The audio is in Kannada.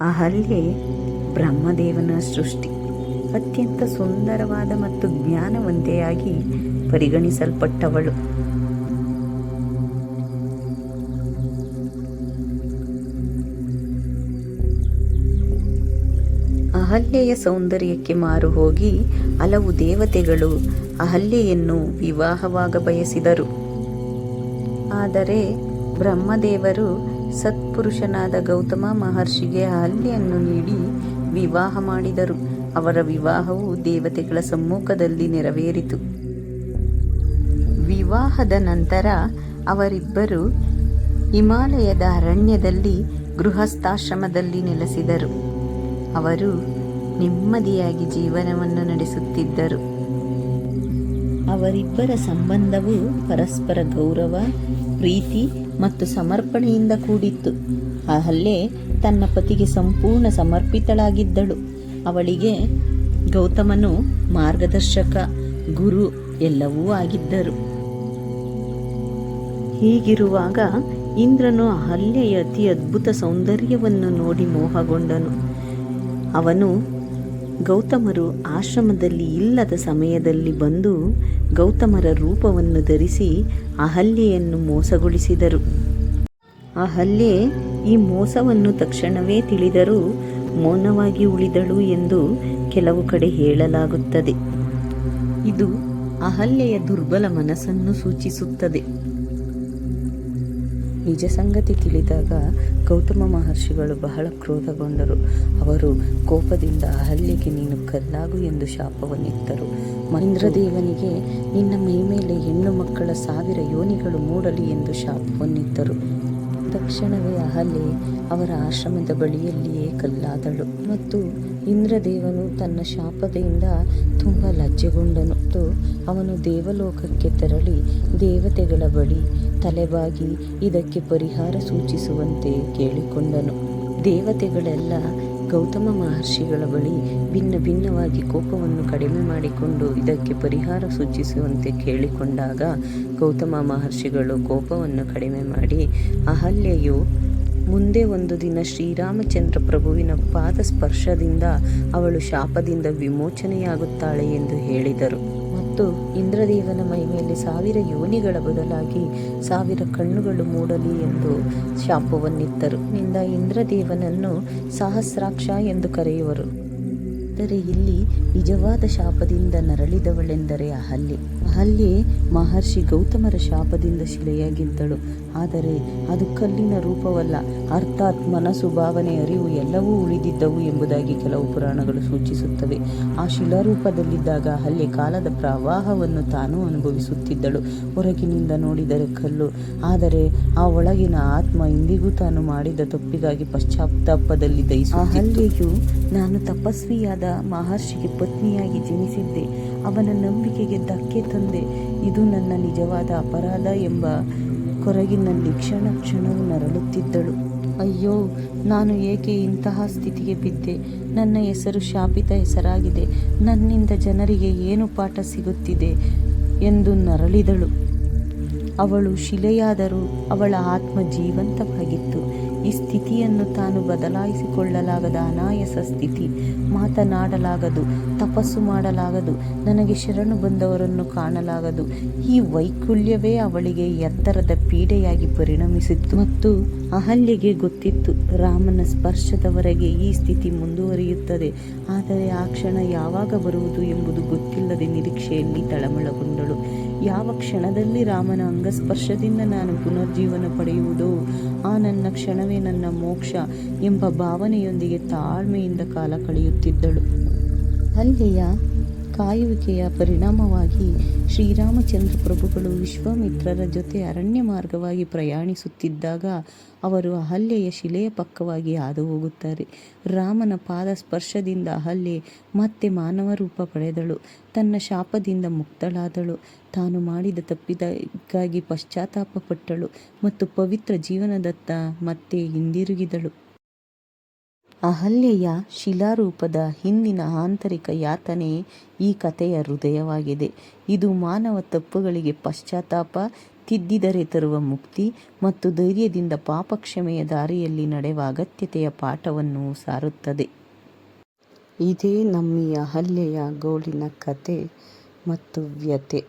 ಅಹಲ್ಯೆ ಬ್ರಹ್ಮದೇವನ ಸೃಷ್ಟಿ. ಅತ್ಯಂತ ಸುಂದರವಾದ ಮತ್ತು ಜ್ಞಾನವಂತೆಯಾಗಿ ಪರಿಗಣಿಸಲ್ಪಟ್ಟವಳು. ಅಹಲ್ಯೆಯ ಸೌಂದರ್ಯಕ್ಕೆ ಮಾರು ಹೋಗಿ ಹಲವು ದೇವತೆಗಳು ಅಹಲ್ಯೆಯನ್ನು ವಿವಾಹವಾಗ ಬಯಸಿದರು. ಆದರೆ ಬ್ರಹ್ಮದೇವರು ಸತ್ಪುರುಷನಾದ ಗೌತಮ ಮಹರ್ಷಿಗೆ ಹಲ್ಲಿಯನ್ನು ನೀಡಿ ವಿವಾಹ ಮಾಡಿದರು. ಅವರ ವಿವಾಹವು ದೇವತೆಗಳ ಸಮ್ಮುಖದಲ್ಲಿ ನೆರವೇರಿತು. ವಿವಾಹದ ನಂತರ ಅವರಿಬ್ಬರು ಹಿಮಾಲಯದ ಅರಣ್ಯದಲ್ಲಿ ಗೃಹಸ್ಥಾಶ್ರಮದಲ್ಲಿ ನೆಲೆಸಿದರು. ಅವರು ನೆಮ್ಮದಿಯಾಗಿ ಜೀವನವನ್ನು ನಡೆಸುತ್ತಿದ್ದರು. ಅವರಿಬ್ಬರ ಸಂಬಂಧವು ಪರಸ್ಪರ ಗೌರವ ಪ್ರೀತಿ ಮತ್ತು ಸಮರ್ಪಣೆಯಿಂದ ಕೂಡಿತ್ತು. ಅಹಲ್ಯೆ ತನ್ನ ಪತಿಗೆ ಸಂಪೂರ್ಣ ಸಮರ್ಪಿತಳಾಗಿದ್ದಳು. ಅವಳಿಗೆ ಗೌತಮನು ಮಾರ್ಗದರ್ಶಕ, ಗುರು ಎಲ್ಲವೂ ಆಗಿದ್ದರು. ಹೀಗಿರುವಾಗ ಇಂದ್ರನು ಅಹಲ್ಯೆಯ ಅತಿ ಅದ್ಭುತ ಸೌಂದರ್ಯವನ್ನು ನೋಡಿ ಮೋಹಗೊಂಡನು. ಅವನು ಗೌತಮರು ಆಶ್ರಮದಲ್ಲಿ ಇಲ್ಲದ ಸಮಯದಲ್ಲಿ ಬಂದು ಗೌತಮರ ರೂಪವನ್ನು ಧರಿಸಿ ಅಹಲ್ಯೆಯನ್ನು ಮೋಸಗೊಳಿಸಿದರು. ಅಹಲ್ಯೆ ಈ ಮೋಸವನ್ನು ತಕ್ಷಣವೇ ತಿಳಿದರೂ ಮೌನವಾಗಿ ಉಳಿದಳು ಎಂದು ಕೆಲವು ಕಡೆ ಹೇಳಲಾಗುತ್ತದೆ. ಇದು ಅಹಲ್ಯೆಯ ದುರ್ಬಲ ಮನಸ್ಸನ್ನು ಸೂಚಿಸುತ್ತದೆ. ನಿಜ ಸಂಗತಿ ತಿಳಿದಾಗ ಗೌತಮ ಮಹರ್ಷಿಗಳು ಬಹಳ ಕ್ರೋಧಗೊಂಡರು. ಅವರು ಕೋಪದಿಂದ ಅಹಲ್ಯೆಗೆ ನೀನು ಕಲ್ಲಾಗು ಎಂದು ಶಾಪವನ್ನಿತ್ತರು ಮಹೇಂದ್ರದೇವನಿಗೆ, ನಿನ್ನ ಮೈಮೇಲೆ ಹೆಣ್ಣು ಮಕ್ಕಳ ಸಾವಿರ ಯೋನಿಗಳು ಮೂಡಲಿ ಎಂದು ಶಾಪವನ್ನಿತ್ತರು ತಕ್ಷಣವೇ ಅಹಲ್ಯೆ ಅವರ ಆಶ್ರಮದ ಬಳಿಯಲ್ಲಿಯೇ ಕಲ್ಲಾದಳು. ಮತ್ತು ಇಂದ್ರದೇವನು ತನ್ನ ಶಾಪದಿಂದ ತುಂಬ ಲಜ್ಜೆಗೊಂಡನು. ಮತ್ತು ಅವನು ದೇವಲೋಕಕ್ಕೆ ತೆರಳಿ ದೇವತೆಗಳ ಬಳಿ ತಲೆಬಾಗಿ ಇದಕ್ಕೆ ಪರಿಹಾರ ಸೂಚಿಸುವಂತೆ ಕೇಳಿಕೊಂಡನು. ದೇವತೆಗಳೆಲ್ಲ ಗೌತಮ ಮಹರ್ಷಿಗಳ ಬಳಿ ಭಿನ್ನ ಭಿನ್ನವಾಗಿ ಕೋಪವನ್ನು ಕಡಿಮೆ ಮಾಡಿಕೊಂಡು ಇದಕ್ಕೆ ಪರಿಹಾರ ಸೂಚಿಸುವಂತೆ ಕೇಳಿಕೊಂಡಾಗ ಗೌತಮ ಮಹರ್ಷಿಗಳು ಕೋಪವನ್ನು ಕಡಿಮೆ ಮಾಡಿ, ಅಹಲ್ಯೆಯು, ಮುಂದೆ ಒಂದು ದಿನ ಶ್ರೀರಾಮಚಂದ್ರ ಪ್ರಭುವಿನ ಪಾದ ಸ್ಪರ್ಶದಿಂದ ಅವಳು ಶಾಪದಿಂದ ವಿಮೋಚನೆಯಾಗುತ್ತಾಳೆ ಎಂದು ಹೇಳಿದರು. ಮತ್ತು ಇಂದ್ರದೇವನ ಮೈ ಮೇಲೆ ಸಾವಿರ ಯೋನಿಗಳ ಬದಲಾಗಿ ಸಾವಿರ ಕಣ್ಣುಗಳು ಮೂಡಲಿ ಎಂದು ಶಾಪವನ್ನಿತ್ತರು. ನಿಂದ ಇಂದ್ರದೇವನನ್ನು ಸಹಸ್ರಾಕ್ಷ ಎಂದು ಕರೆಯುವರು. ಆದರೆ ಇಲ್ಲಿ ನಿಜವಾದ ಶಾಪದಿಂದ ನರಳಿದವಳೆಂದರೆ ಅಹಲ್ಯೆ. ಅಹಲ್ಯೆ ಮಹರ್ಷಿ ಗೌತಮರ ಶಾಪದಿಂದ ಶಿಲೆಯಾಗಿದ್ದಳು. ಆದರೆ ಅದು ಕಲ್ಲಿನ ರೂಪವಲ್ಲ. ಅರ್ಥಾತ್ ಮನಸ್ಸು ಭಾವನೆ ಅರಿವು ಎಲ್ಲವೂ ಉಳಿದಿದ್ದವು ಎಂಬುದಾಗಿ ಕೆಲವು ಪುರಾಣಗಳು ಸೂಚಿಸುತ್ತವೆ. ಆ ಶಿಲಾರೂಪದಲ್ಲಿದ್ದಾಗ ಅಹಲ್ಯೆ ಕಾಲದ ಪ್ರವಾಹವನ್ನು ತಾನೂ ಅನುಭವಿಸುತ್ತಿದ್ದಳು. ಹೊರಗಿನಿಂದ ನೋಡಿದರೆ ಕಲ್ಲು. ಆದರೆ ಆ ಒಳಗಿನ ಆತ್ಮ ಇಂದಿಗೂ ತಾನು ಮಾಡಿದ ತಪ್ಪಿಗಾಗಿ ಪಶ್ಚಾತ್ತಾಪದಲ್ಲಿ ದಯಿಸುವ ಅಹಲ್ಯೆಯು ನಾನು ತಪಸ್ವಿಯಾದ ಮಹರ್ಷಿಗೆ ಪತ್ನಿಯಾಗಿ ಜನಿಸಿದ್ದೆ. ಅವನ ನಂಬಿಕೆಗೆ ಧಕ್ಕೆ ತಂದೆ. ಇದು ನನ್ನ ನಿಜವಾದ ಅಪರಾಧ ಎಂಬ ಕೊರಗಿನಲ್ಲಿ ಕ್ಷಣ ಕ್ಷಣವು ನರಳುತ್ತಿದ್ದಳು. ಅಯ್ಯೋ, ನಾನು ಏಕೆ ಇಂತಹ ಸ್ಥಿತಿಗೆ ಬಿದ್ದೆ? ನನ್ನ ಹೆಸರು ಶಾಪಿತ ಹೆಸರಾಗಿದೆ. ನನ್ನಿಂದ ಜನರಿಗೆ ಏನು ಪಾಠ ಸಿಗುತ್ತಿದೆ ಎಂದು ನರಳಿದಳು. ಅವಳು ಶಿಲೆಯಾದರೂ ಅವಳ ಆತ್ಮ ಜೀವಂತವಾಗಿತ್ತು. ಈ ಸ್ಥಿತಿಯನ್ನು ತಾನು ಬದಲಾಯಿಸಿಕೊಳ್ಳಲಾಗದ ಅನಾಯಸ ಸ್ಥಿತಿ. ಮಾತನಾಡಲಾಗದು, ತಪಸ್ಸು ಮಾಡಲಾಗದು, ನನಗೆ ಶರಣು ಬಂದವರನ್ನು ಕಾಣಲಾಗದು. ಈ ವೈಕುಲ್ಯವೇ ಅವಳಿಗೆ ಎತ್ತರದ ಪೀಡೆಯಾಗಿ ಪರಿಣಮಿಸಿತ್ತು ಮತ್ತು ಅಹಲ್ಯೆಗೆ ಗೊತ್ತಿತ್ತು. ರಾಮನ ಸ್ಪರ್ಶದವರೆಗೆ ಈ ಸ್ಥಿತಿ ಮುಂದುವರಿಯುತ್ತದೆ. ಆದರೆ ಆ ಕ್ಷಣ ಯಾವಾಗ ಬರುವುದು ಎಂಬುದು ಗೊತ್ತಿಲ್ಲದೆ ನಿರೀಕ್ಷೆಯಲ್ಲಿ ತಳಮಳಗೊಂಡಳು. ಯಾವ ಕ್ಷಣದಲ್ಲಿ ರಾಮನ ಅಂಗಸ್ಪರ್ಶದಿಂದ ನಾನು ಪುನರ್ಜೀವನ ಪಡೆಯುವುದೋ, ಆ ನನ್ನ ಕ್ಷಣವೇ ನನ್ನ ಮೋಕ್ಷ ಎಂಬ ಭಾವನೆಯೊಂದಿಗೆ ತಾಳ್ಮೆಯಿಂದ ಕಾಲ ಕಳೆಯುತ್ತಿದ್ದಳು. ಅಲ್ಲಿಯ ಕಾಯುವಿಕೆಯ ಪರಿಣಾಮವಾಗಿ ಶ್ರೀರಾಮಚಂದ್ರ ಪ್ರಭುಗಳು ವಿಶ್ವಾಮಿತ್ರರ ಜೊತೆ ಅರಣ್ಯ ಮಾರ್ಗವಾಗಿ ಪ್ರಯಾಣಿಸುತ್ತಿದ್ದಾಗ ಅವರು ಅಹಲ್ಯೆಯ ಶಿಲೆಯ ಪಕ್ಕವಾಗಿ ಹಾದು ಹೋಗುತ್ತಾರೆ ರಾಮನ ಪಾದ ಸ್ಪರ್ಶದಿಂದ ಅಹಲ್ಯೆ ಮತ್ತೆ ಮಾನವ ರೂಪ ಪಡೆದಳು. ತನ್ನ ಶಾಪದಿಂದ ಮುಕ್ತಳಾದಳು. ತಾನು ಮಾಡಿದ ತಪ್ಪಿದಕ್ಕಾಗಿ ಪಶ್ಚಾತ್ತಾಪಪಟ್ಟಳು ಮತ್ತು ಪವಿತ್ರ ಜೀವನದತ್ತ ಮತ್ತೆ ಹಿಂದಿರುಗಿದಳು. ಅಹಲ್ಯೆಯ ಶಿಲಾರೂಪದ ಹಿಂದಿನ ಆಂತರಿಕ ಯಾತನೆ ಈ ಕಥೆಯ ಹೃದಯವಾಗಿದೆ ಇದು ಮಾನವ ತಪ್ಪುಗಳಿಗೆ ಪಶ್ಚಾತ್ತಾಪ, ತಿದ್ದಿದರೆ ತರುವ ಮುಕ್ತಿ ಮತ್ತು ಧೈರ್ಯದಿಂದ ಪಾಪಕ್ಷಮೆಯ ದಾರಿಯಲ್ಲಿ ನಡೆವ ಅಗತ್ಯತೆಯ ಪಾಠವನ್ನು ಸಾರುತ್ತದೆ. ಇದೇ ನಮ್ಮಿ ಅಹಲ್ಯೆಯ ಗೋಳಿನ ಕಥೆ ಮತ್ತು ವ್ಯಥೆ.